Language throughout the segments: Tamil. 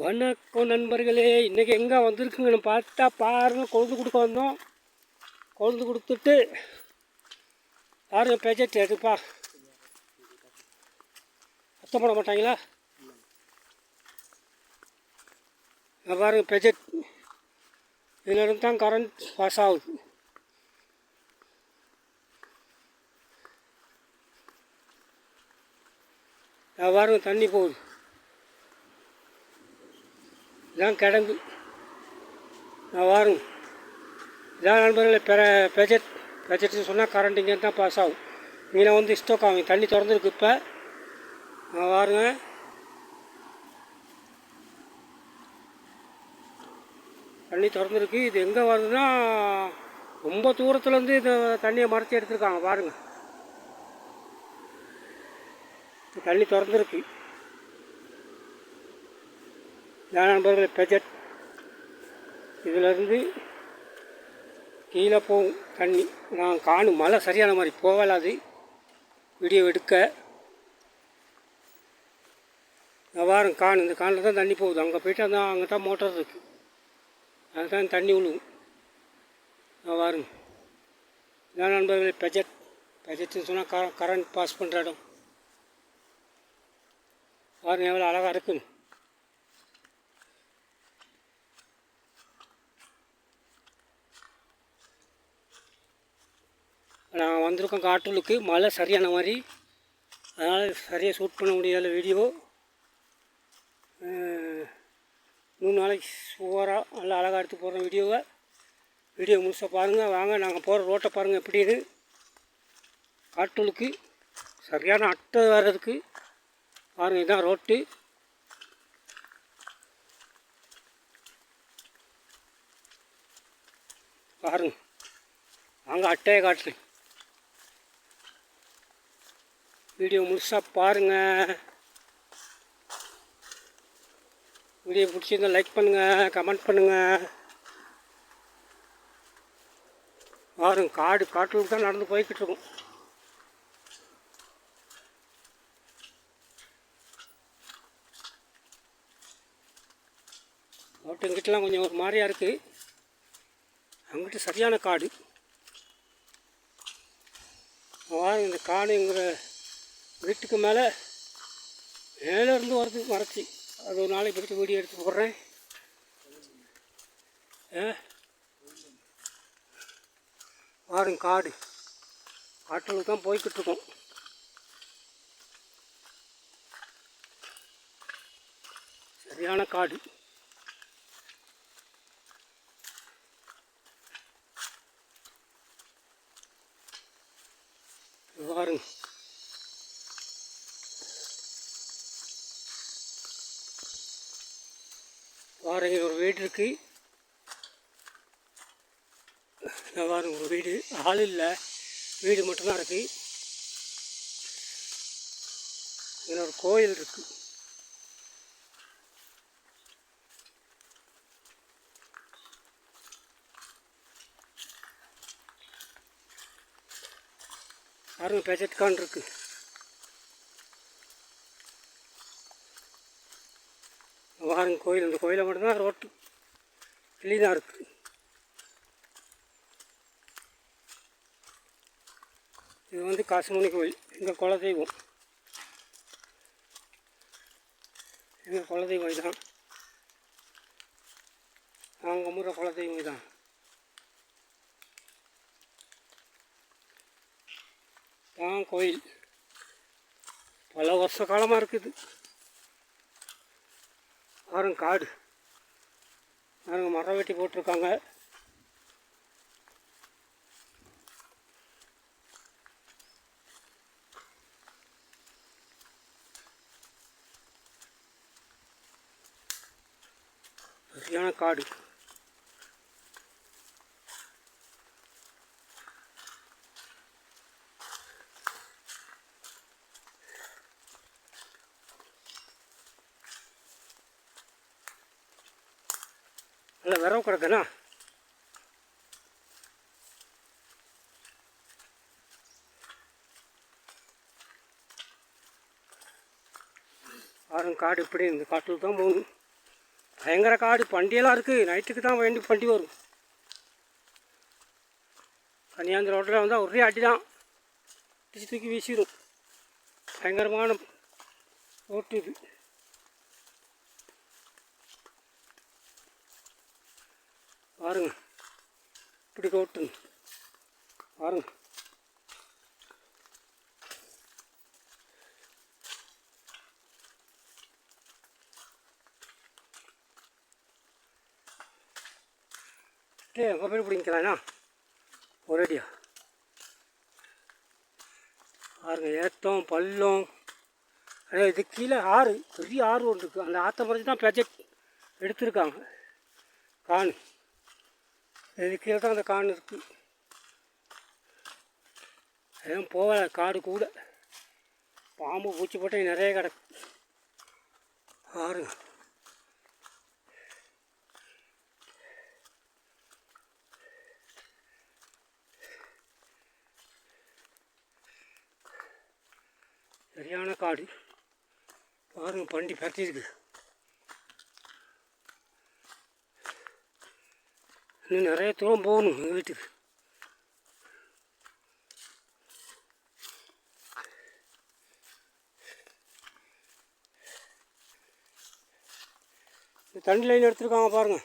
வணக்கம் நண்பர்களே இன்றைக்கி எங்கே வந்திருக்குங்கன்னு பார்த்தா பாருங்க கொழுந்து கொடுக்க வந்தோம். கொழுந்து கொடுத்துட்டு பாருங்க பேஜெட் எடுப்பா அர்த்தம் போட மாட்டாங்களா? இங்க பாருங்க பெஜெட் இதிலிருந்து தான் கரண்ட் பாஸ் ஆகுது. இங்க தண்ணி போகுது. இதான் கிடங்கு நான் வாருங்க இதான் நண்பர்களை பெற பெஜெட். பெஜெட்னு சொன்னால் கரண்ட் இங்கே தான் பாஸ் ஆகும். இங்கே வந்து ஸ்டோக் ஆகும் தண்ணி திறந்துருக்கு இப்போ. நான் வாருங்க. தண்ணி திறந்துருக்கு. இது எங்கே வருதுன்னா ரொம்ப தூரத்துலேருந்து இந்த தண்ணியை மறைச்சி எடுத்துருக்காங்க. பாருங்கள் தண்ணி திறந்துருக்கு. நண்பர்களே பெஜெட் இதிலிருந்து கீழே போகும் தண்ணி நான் காணும் மழை சரியான மாதிரி போகலாது வீடியோ எடுக்க. இந்த வாரம் இந்த காணில் தான் தண்ணி போகுது. அங்கே போயிட்டு தான் அங்கே தான் மோட்டர் இருக்குது அதுதான் தண்ணி விழுவும் இந்த வாருங்க இதான் நண்பர்களே பெஜெட் பெஜெட்டுன்னு சொன்னால் க கரண்ட் பாஸ் பண்ணுற இடம். பாருங்க எவ்வளோ அழகாக இருக்குன்னு. நான் வந்திருக்கோம் காட்டூலுக்கு மழை சரியான மாதிரி. அதனால் சரியாக ஷூட் பண்ண முடியாத வீடியோ மூணு நாளைக்கு சுவராக நல்லா அழகாக எடுத்து போடுறோம் வீடியோவை வீடியோ முழுசாக பாருங்கள் வாங்க நாங்கள் போகிற ரோட்டை பாருங்கள் எப்படின்னு காட்டூலுக்கு சரியான அட்டை வேறு இருக்குது பாருங்கள் இதான் ரோட்டு. பாருங்க. வாங்க அட்டையை காட்டுறேன். வீடியோ முழுசாக பாருங்கள் வீடியோ பிடிச்சிருந்தா லைக் பண்ணுங்கள் கமெண்ட் பண்ணுங்கள் பாருங்க காடு காட்டுக்கு தான் நடந்து போய்கிட்டு இருக்கும் ஓட்டுங்கிட்டலாம் கொஞ்சம் ஒரு மாதிரியாக இருக்குது அங்கிட்டு சரியான காடு. பாருங்க இந்த காடுங்கிற வீட்டுக்கு மேலே மேலே இருந்து வருது மறைச்சி. அது ஒரு நாளைக்கு பிடிச்சி வீடியோ எடுத்து போடுறேன். ஆ? பாருங்க காடு. காட்டில் தான் போய்கிட்டு இருக்கோம். சரியான காடு. பாருங்க. போயிட்டுருக்கு. ஒரு வீடு. வீடு ஆள் இல்லை. வீடு மட்டும்தான் இருக்கு. இதில் ஒரு கோயில் இருக்கு. பாருங்க பெஜெட் இருக்கு. பாருங்க கோயில். இந்த கோயிலை மட்டும்தான் ரோட்டு க்ளீனாக இருக்குது இது வந்து காசுமணி கோயில் எங்கள் குலதெய்வம். எங்கள் குலதெய்வம் இதுதான். நாங்கள் கும்பிட்ற குலதெய்வம் இதுதான். தான் கோயில். பல வருஷ காலமாக இருக்குது. ஆரம் காடு. பாருங்க மரம் வெட்டி போட்டிருக்காங்க. சரியான காடு. நல்லா பாருங்க காடு இப்படி இந்த காட்டில் தான் போகணும். பயங்கர காடு பண்டியெல்லாம் இருக்குது நைட்டுக்கு தான் வேண்டி பண்டி வரும். கன்னியாந்த ரோட்டில் வந்தால் ஒரே அடி தான் தூக்கி தூக்கி வீசிடும். பயங்கரமான ரோட்டு இது. பாருங்க இப்படி கோட்டு பாருங்க டே மொபைல் போய் பிடிங்கலாண்ணா ஒரேடியா. பாருங்க ஏத்தம் பள்ளம். அதே இது கீழே ஆறு பெரிய ஆறு ஒன்று இருக்குது அந்த ஆற்றை மறைச்சி தான் ப்ராஜெக்ட் எடுத்திருக்காங்க. காணு. இது கீழே தான் அந்த காணு இருக்குது எதுவும் போகலை காடு கூட. பாம்பு பூச்சி போட்டால் நிறைய கிடக்கு. பாருங்க. சரியான காடு. பாருங்க பண்டி பரட்டிருக்கு இன்னும் நிறைய தூரம் போகணும் எங்கள் வீட்டுக்கு. இந்த தண்ணி லைன் எடுத்துருக்காங்க பாருங்கள்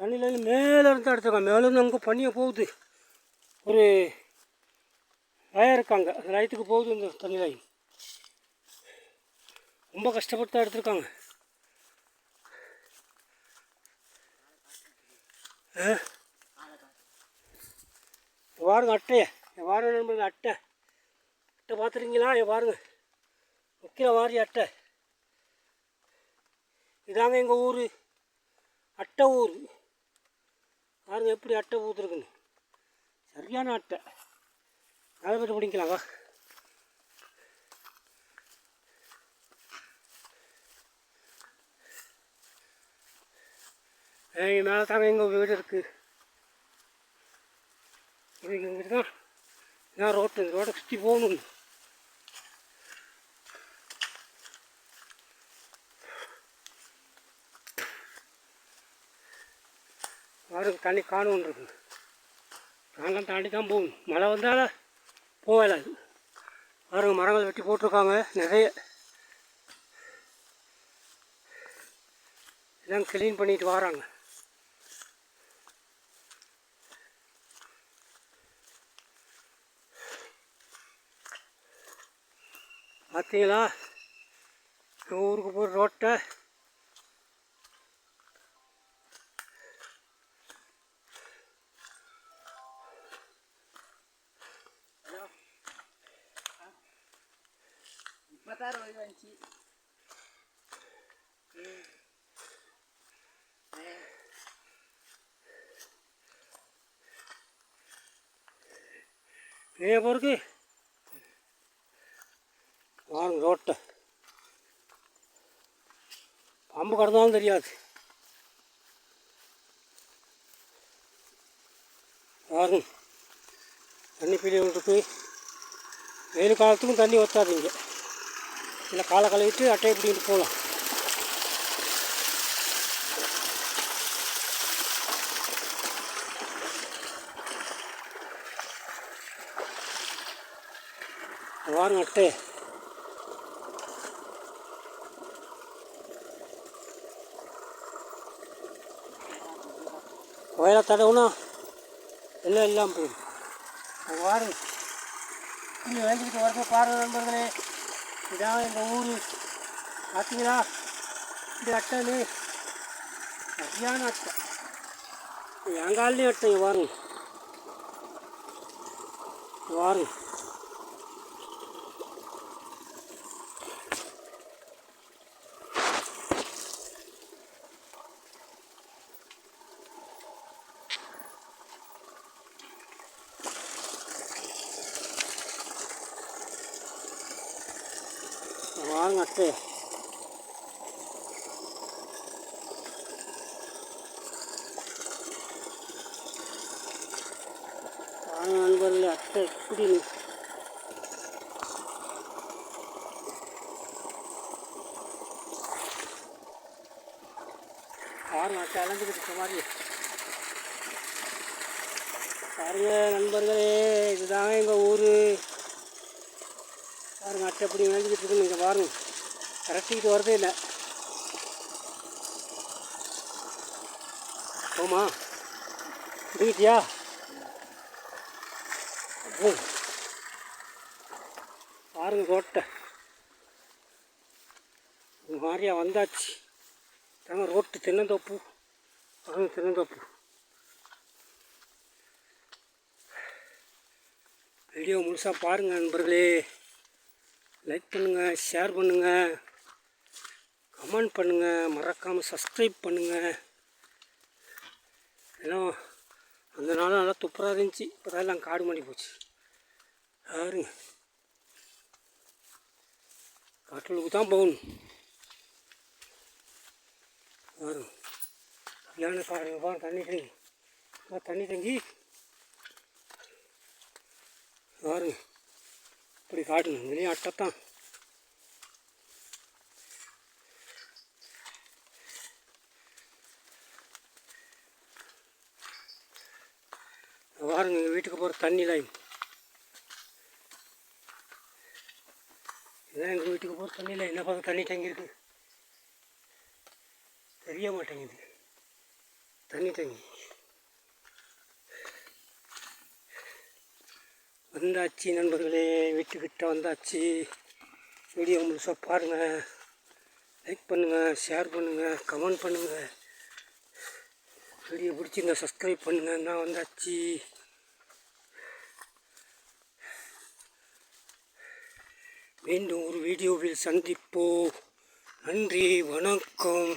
தண்ணி லைன் மேலே இருந்து எடுத்துருக்காங்க. மேலேருந்து அங்கே பண்ணியே போகுது. ஒரு வயர் இருக்காங்க. அந்த லைட்டுக்கு போகுது இந்த தண்ணி லைன் ரொம்ப கஷ்டப்பட்டு தான் எடுத்திருக்காங்க ஆ? இங்க பாருங்க அட்டையை இங்க பாருங்க அட்டை. அட்டை பார்த்துருக்கீங்களா? இங்க பாருங்க. முக்கிய மாதிரி அட்டை. இதாங்க எங்கள் ஊர். அட்டை ஊர். பாருங்க எப்படி அட்டை ஊற்றுருக்குன்னு சரியான அட்டை. அதை பற்றி பிடிக்கலாம் எங்கள் மேலே தாங்க எங்கள் வீடு இருக்குது இது வீடு தான் இதான் ரோட்டு இந்த ரோட்டை சுற்றி போகணும். பாருங்க தண்ணி காணும் இருக்கு. நாங்களாம் தாண்டி தான் போகணும். மழை வந்தால் போகல. அது பாருங்க மரங்கள் வெட்டி போட்டிருக்காங்க நிறைய. எல்லாம் க்ளீன் பண்ணிட்டு வராங்க. பார்த்தீங்களா ஊருக்கு போகிற ரோட்டை. முப்பத்தாறு வயது வந்துச்சு. ஏ பொறுக்கு தெரியாது. பாருங்க தண்ணி பிடி இருக்கு வெயில் காலத்துக்கும் தண்ணி ஒத்தாதீங்க இல்லை காலை கழுவிட்டு அட்டையை பிடிக்கிட்டு போகலாம். வாருங்க அட்டை. கோயிலை தடவுனா எல்லாம் எல்லாம் போயிடும் அங்க வாருங்க இங்கே வேண்டிக்கிட்டு வரப்போ பாருங்க நண்பர்களே. இதான் எங்கள் ஊர். பார்த்தீங்களா இந்த அட்டைன்னு சரியான அட்டை. என் கால்லையும் அட்டை வாருங்க. வாருங்க. வாங்க அட்டை வாங்க நண்பர்களே அட்டை எப்படி பாருங்க இருக்க மாதிரி பாருங்க நண்பர்களே இதுதாங்க எங்கள் ஊர் மட்டை அட்டை எப்படி விளைஞ்சிக்கிட்டு இருக்குன்னு இங்கே பாருங்கள் கரெக்டிக்கிட்டு வரதே இல்லை. போமா முடிக்கிட்டியா ஓ பாருங்க ரோட்டை. மாதிரியா வந்தாச்சு. தாங்க ரோட்டு. தென்னந்தோப்பு. பாருங்க தென்னந்தோப்பு. வீடியோ முழுசாக பாருங்கள் நண்பர்களே. லைக் பண்ணுங்கள் ஷேர் பண்ணுங்கள் கமெண்ட் பண்ணுங்கள் மறக்காமல் சப்ஸ்கிரைப் பண்ணுங்கள் எல்லாம் அந்த நாள் நல்லா துப்புராக இருந்துச்சு. இப்போ தான் எல்லாம் காடு மாடி போச்சு. யாருங்க? காட்டுக்கு தான் போகணும். பாருங்க கல்யாண பாருங்க பாருங்க தண்ணி தங்கி. தண்ணி தங்கி. பாருங்க இப்படி காட்டணும் விளையாட்டத்தான் அட்டைத்தான். பாருங்க எங்கள் வீட்டுக்கு போகிற தண்ணி லைன் இதான் எங்கள் வீட்டுக்கு போகிற தண்ணி லைன் என்ன பார்க்க தண்ணி தங்கியிருக்கு தெரிய மாட்டேங்குது. தண்ணி தங்கி வந்தாச்சு நண்பர்களே. வீட்டுக்கிட்ட வந்தாச்சு. வீடியோ முழுசாக பாருங்கள் லைக் பண்ணுங்கள் ஷேர் பண்ணுங்கள் கமெண்ட் பண்ணுங்கள் வீடியோ பிடிச்சிருந்தா சப்ஸ்கிரைப் பண்ணுங்கள் நான் வந்தாச்சு. மீண்டும் ஒரு வீடியோவில் சந்திப்போம். நன்றி வணக்கம்.